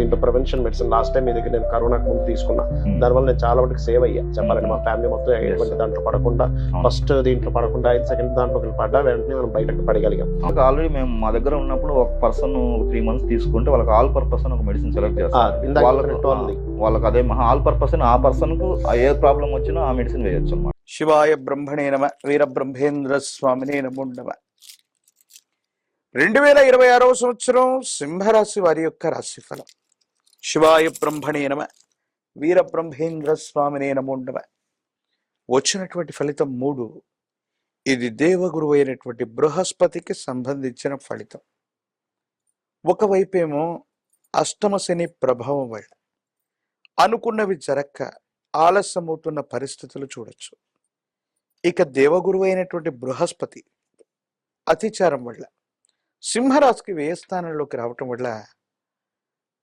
దీంట్లో prevention medicine last time మీ దగ్గర నేను కరోనాకు ముందు తీసుకున్నా. దానివల్ల నేను చాలా వరకు సేవ్ అయ్యా. చెప్పాలంటే మా ఫ్యామిలీ మొత్తం ఎటువంటి దాంట్లో పడకుండా ఫస్ట్ దీంట్లో పడకుండా ఐదు సెకండ్ దాంట్లో పడ్డా వెంటనే మనం బయటకు పడగలిగాం. ఆల్రెడీ మేము మా దగ్గర ఉన్నప్పుడు ఒక పర్సన్ త్రీ మంత్స్ తీసుకుంటే వాళ్ళకి ఆల్ పర్పస్ ఒక మెడిసిన్ సెలెక్ట్ చేస్తారు. వాళ్ళకు. వాళ్ళకి అదే ఆల్ పర్పస్ ఆ పర్సన్కు ఏ ప్రాబ్లం వచ్చినా ఆ మెడిసిన్ వేయొచ్చు అన్నమాట. శివాయ బ్రహ్మణే నమ వీరబ్రహ్మేంద్ర స్వామినే నమో నమ రెండు వేల ఇరవై ఆరవ సంవత్సరం సింహరాశి వారి యొక్క రాశిఫలం. శివాయ బ్రహ్మణే నమ వీరబ్రహ్మేంద్ర స్వామినే నమో నమ. వచ్చినటువంటి ఫలితం మూడు. ఇది దేవగురు అయినటువంటి బృహస్పతికి సంబంధించిన ఫలితం. ఒకవైపేమో అష్టమ శని ప్రభావం వల్ల అనుకున్నవి జరక్క ఆలస్యమవుతున్న పరిస్థితులు చూడొచ్చు. ఇక దేవగురువు అయినటువంటి బృహస్పతి అతిచారం వల్ల సింహరాశికి వ్యయస్థానంలోకి రావటం వల్ల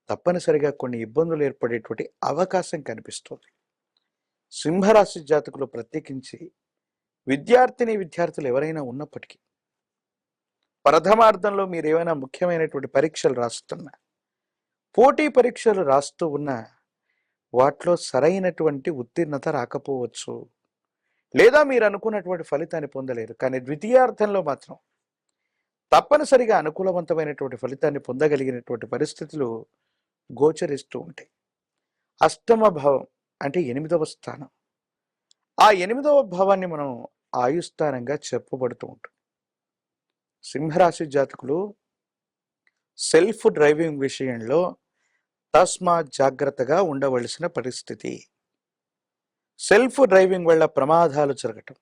తప్పనిసరిగా కొన్ని ఇబ్బందులు ఏర్పడేటువంటి అవకాశం కనిపిస్తుంది. సింహరాశి జాతకులు ప్రత్యేకించి విద్యార్థిని విద్యార్థులు ఎవరైనా ఉన్నప్పటికీ ప్రథమార్థంలో మీరు ఏమైనా ముఖ్యమైనటువంటి పరీక్షలు రాస్తున్నా పోటీ పరీక్షలు రాస్తూ ఉన్నా వాటిలో సరైనటువంటి ఉత్తీర్ణత రాకపోవచ్చు. లేదా మీరు అనుకున్నటువంటి ఫలితాన్ని పొందలేరు కానీ ద్వితీయార్థంలో మాత్రం తప్పనిసరిగా అనుకూలవంతమైనటువంటి ఫలితాన్ని పొందగలిగినటువంటి పరిస్థితులు గోచరిస్తూ ఉంటాయి. అష్టమ భావం అంటే ఎనిమిదవ స్థానం. ఆ ఎనిమిదవ భావాన్ని మనం ఆయుస్థానంగా చెప్పబడుతూ ఉంటుంది సింహరాశి జాతకులు సెల్ఫ్ డ్రైవింగ్ విషయంలో తస్మా జాగ్రత్తగా ఉండవలసిన పరిస్థితి. సెల్ఫ్ డ్రైవింగ్ వల్ల ప్రమాదాలు జరగటం.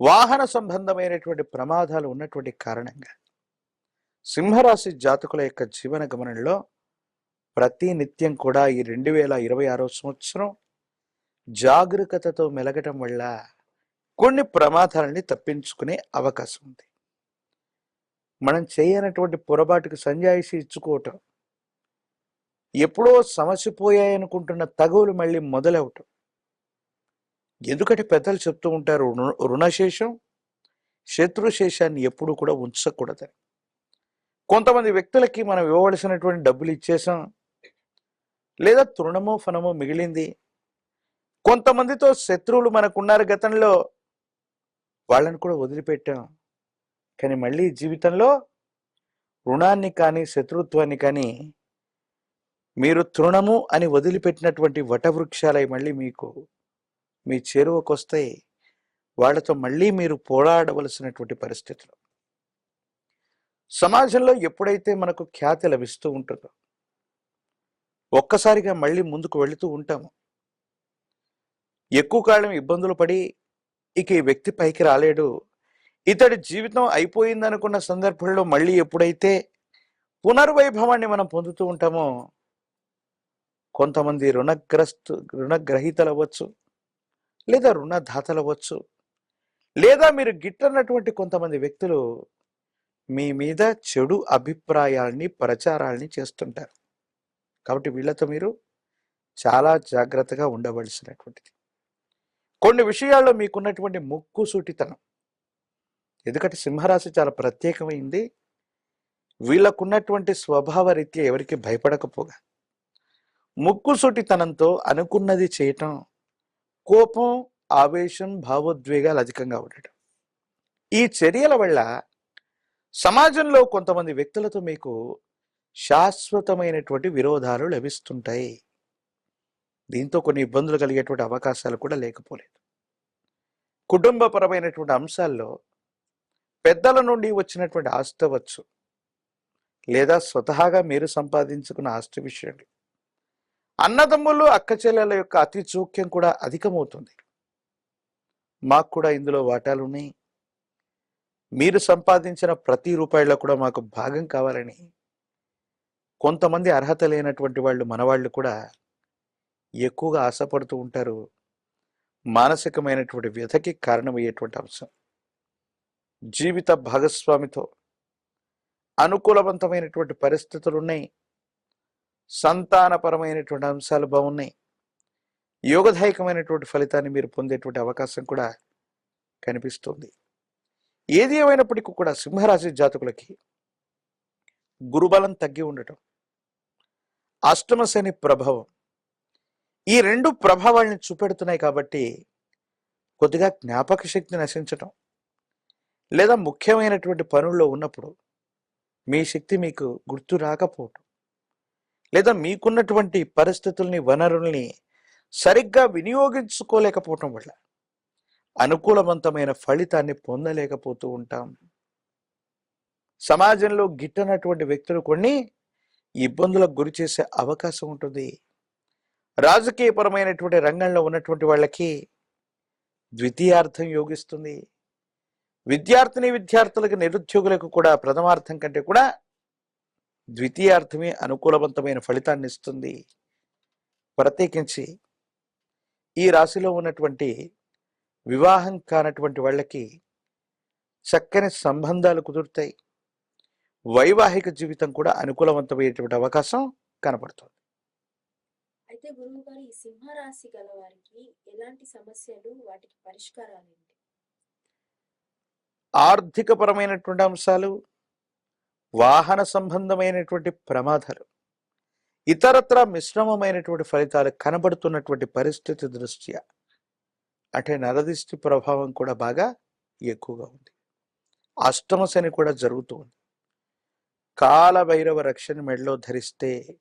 వాహన సంబంధమైనటువంటి ప్రమాదాలు ఉన్నటువంటి కారణంగా సింహరాశి జాతకుల యొక్క జీవన గమనంలో ప్రతి నిత్యం కూడా ఈ రెండు వేల ఇరవై ఆరో సంవత్సరం జాగరూకతతో మెలగటం వల్ల కొన్ని ప్రమాదాలని తప్పించుకునే అవకాశం ఉంది. మనం చేయనటువంటి పొరపాటుకు సంజాయిషి ఇచ్చుకోవటం ఎప్పుడో సమసిపోయాయనుకుంటున్న తగువులు మళ్ళీ మొదలవటం ఎందుకంటే పెద్దలు చెప్తూ ఉంటారు రుణశేషం శత్రుశేషాన్ని ఎప్పుడూ కూడా ఉంచకూడదని. కొంతమంది వ్యక్తులకి మనం ఇవ్వవలసినటువంటి డబ్బులు ఇచ్చేసాం లేదా తృణమో ఫనమో మిగిలింది? కొంతమందితో శత్రువులు మనకున్నారు గతంలో. వాళ్ళని కూడా వదిలిపెట్టాం. కానీ మళ్ళీ జీవితంలో రుణాన్ని కానీ శత్రుత్వాన్ని కానీ మీరు తృణము అని వదిలిపెట్టినటువంటి వటవృక్షాలై మళ్ళీ మీకు మీ చేరువకు వస్తాయి వాళ్ళతో మళ్ళీ మీరు పోరాడవలసినటువంటి పరిస్థితులు. సమాజంలో ఎప్పుడైతే మనకు ఖ్యాతి లభిస్తూ ఉంటుందో ఒక్కసారిగా మళ్ళీ ముందుకు వెళుతూ ఉంటాము. ఎక్కువ కాలం ఇబ్బందులు పడి ఇక ఈ వ్యక్తి పైకి రాలేడు. ఇతడి జీవితం అయిపోయిందనుకున్న సందర్భంలో మళ్ళీ ఎప్పుడైతే పునర్వైభవాన్ని మనం పొందుతూ ఉంటామో కొంతమంది రుణగ్రస్తు రుణగ్రహీతలు అవ్వచ్చు లేదా రుణదాతలు అవ్వచ్చు లేదా మీరు గిట్టనటువంటి కొంతమంది వ్యక్తులు మీ మీద చెడు అభిప్రాయాల్ని ప్రచారాల్ని చేస్తుంటారు. కాబట్టి వీళ్ళతో మీరు చాలా జాగ్రత్తగా ఉండవలసినటువంటిది. కొన్ని విషయాల్లో మీకున్నటువంటి ముక్కు సూటితనం. ఎందుకంటే సింహరాశి చాలా ప్రత్యేకమైంది. వీళ్ళకున్నటువంటి స్వభావ రీత్యా ఎవరికి భయపడకపోగా. ముక్కుసూటితనంతో అనుకున్నది చేయటం కోపం ఆవేశం భావోద్వేగాలు అధికంగా ఉండటం. ఈ చర్యల వల్ల సమాజంలో కొంతమంది వ్యక్తులతో మీకు శాశ్వతమైనటువంటి విరోధాలు లభిస్తుంటాయి. దీంతో కొన్ని ఇబ్బందులు కలిగేటువంటి అవకాశాలు కూడా లేకపోలేదు. కుటుంబపరమైనటువంటి అంశాల్లో పెద్దల నుండి వచ్చినటువంటి ఆస్తి అవ్వచ్చు లేదా స్వతహాగా మీరు సంపాదించుకున్న ఆస్తి విషయంలో. అన్నదమ్ములు అక్క చెల్లెల యొక్క అతి చూక్యం కూడా అధికమవుతుంది. మాకు కూడా ఇందులో వాటాలు ఉన్నాయి. మీరు సంపాదించిన ప్రతి రూపాయల్లో కూడా మాకు భాగం కావాలని కొంతమంది అర్హత లేనటువంటి వాళ్ళు మనవాళ్ళు కూడా ఎక్కువగా ఆశపడుతూ ఉంటారు. మానసికమైనటువంటి వ్యధకి కారణమయ్యేటువంటి అంశం. జీవిత భాగస్వామితో అనుకూలవంతమైనటువంటి పరిస్థితులు ఉన్నాయి సంతానపరమైనటువంటి అంశాలు బాగున్నాయి. యోగదాయకమైనటువంటి ఫలితాన్ని మీరు పొందేటువంటి అవకాశం కూడా కనిపిస్తుంది. ఏది ఏమైనప్పటికీ కూడా సింహరాశి జాతకులకి గురుబలం తగ్గి ఉండటం అష్టమ శని ప్రభావం. ఈ రెండు ప్రభావాలను చూపెడుతున్నాయి కాబట్టి కొద్దిగా జ్ఞాపక శక్తి నశించటం లేదా ముఖ్యమైనటువంటి పనుల్లో ఉన్నప్పుడు మీ శక్తి మీకు గుర్తు రాకపోవటం లేదా మీకున్నటువంటి పరిస్థితుల్ని వనరుల్ని సరిగ్గా వినియోగించుకోలేకపోవటం వల్ల అనుకూలవంతమైన ఫలితాన్ని పొందలేకపోతూ ఉంటాం. సమాజంలో గిట్టనటువంటి వ్యక్తులు కొన్ని ఇబ్బందులకు గురి చేసే అవకాశం ఉంటుంది. రాజకీయపరమైనటువంటి రంగంలో ఉన్నటువంటి వాళ్ళకి ద్వితీయార్థం యోగిస్తుంది. విద్యార్థిని విద్యార్థులకు నిరుద్యోగులకు కూడా ప్రథమార్థం కంటే కూడా ద్వితీయార్థమే అనుకూలవంతమైన ఫలితాన్ని ఇస్తుంది. ప్రత్యేకించి ఈ రాశిలో ఉన్నటువంటి వివాహం కానటువంటి వాళ్ళకి చక్కని సంబంధాలు కుదురుతాయి. వైవాహిక జీవితం కూడా అనుకూలవంతమైనటువంటి అవకాశం కనపడుతుంది. అయితే గురువు గారు ఈ సింహరాశి గల వారికి ఎలాంటి సమస్యలు వాటికి పరిష్కారాలు ఆర్థికపరమైనటువంటి అంశాలు వాహన సంబంధమైనటువంటి ప్రమాదాలు ఇతరత్ర మిశ్రమమైనటువంటి ఫలితాలు కనబడుతున్నటువంటి పరిస్థితి దృష్ట్యా అంటే నరదిష్టి ప్రభావం కూడా బాగా ఎక్కువగా ఉంది. అష్టమ శని కూడా జరుగుతూ ఉంది. కాలభైరవ రక్షని మెడలో ధరిస్తే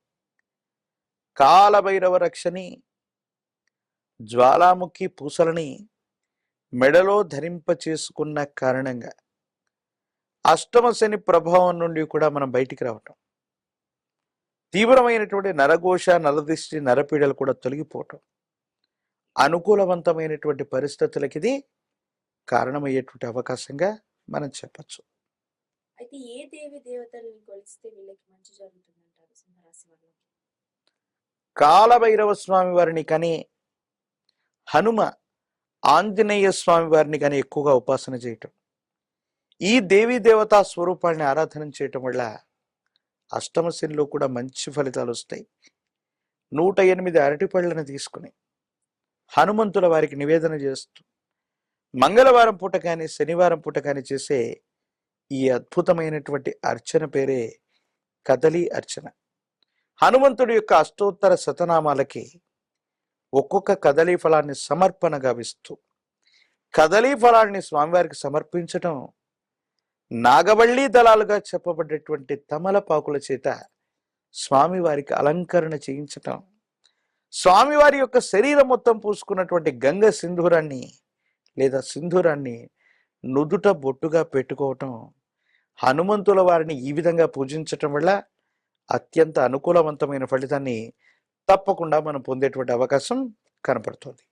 కాలభైరవ రక్షని జ్వాలాముఖి పూసలని మెడలో ధరింప చేసుకున్న కారణంగా అష్టమ శని ప్రభావం నుండి కూడా మనం బయటికి రావటం. తీవ్రమైనటువంటి నరఘోష నరదిష్టి నరపీడలు కూడా తొలగిపోవటం. అనుకూలవంతమైనటువంటి పరిస్థితులకి ఇది కారణమయ్యేటువంటి అవకాశంగా మనం చెప్పచ్చు. అయితే ఏ దేవి దేవతలను కొలిస్తే వీళ్ళకి మంచి జరుగుతుందంటారు సింహరాశి వాళ్ళకి? కాలభైరవ స్వామి వారిని కానీ హనుమ ఆంజనేయ స్వామి వారిని కానీ ఎక్కువగా ఉపాసన చేయటం. ఈ దేవీ దేవతా స్వరూపాన్ని ఆరాధన చేయటం వల్ల అష్టమశనిలో కూడా మంచి ఫలితాలు వస్తాయి. నూట ఎనిమిది అరటిపళ్ళను తీసుకుని హనుమంతుల వారికి నివేదన చేస్తూ మంగళవారం పూట కానీ శనివారం పూట కానీ చేసే ఈ అద్భుతమైనటువంటి అర్చన పేరే కదలి అర్చన. హనుమంతుడి యొక్క అష్టోత్తర శతనామాలకి ఒక్కొక్క కదలీ ఫలాన్ని సమర్పణగా విస్తూ కదలీ ఫలాన్ని స్వామివారికి సమర్పించటం నాగవళ్ళీ దళాలుగా చెప్పబడ్డటువంటి తమలపాకుల చేత స్వామివారికి అలంకరణ చేయించటం స్వామివారి యొక్క శరీరం మొత్తం పూసుకున్నటువంటి గంగ సింధూరాన్ని లేదా సింధూరాన్ని నుదుట బొట్టుగా పెట్టుకోవటం హనుమంతుల వారిని ఈ విధంగా పూజించటం వల్ల అత్యంత అనుకూలవంతమైన ఫలితాన్ని తప్పకుండా మనం పొందేటువంటి అవకాశం కనపడుతుంది.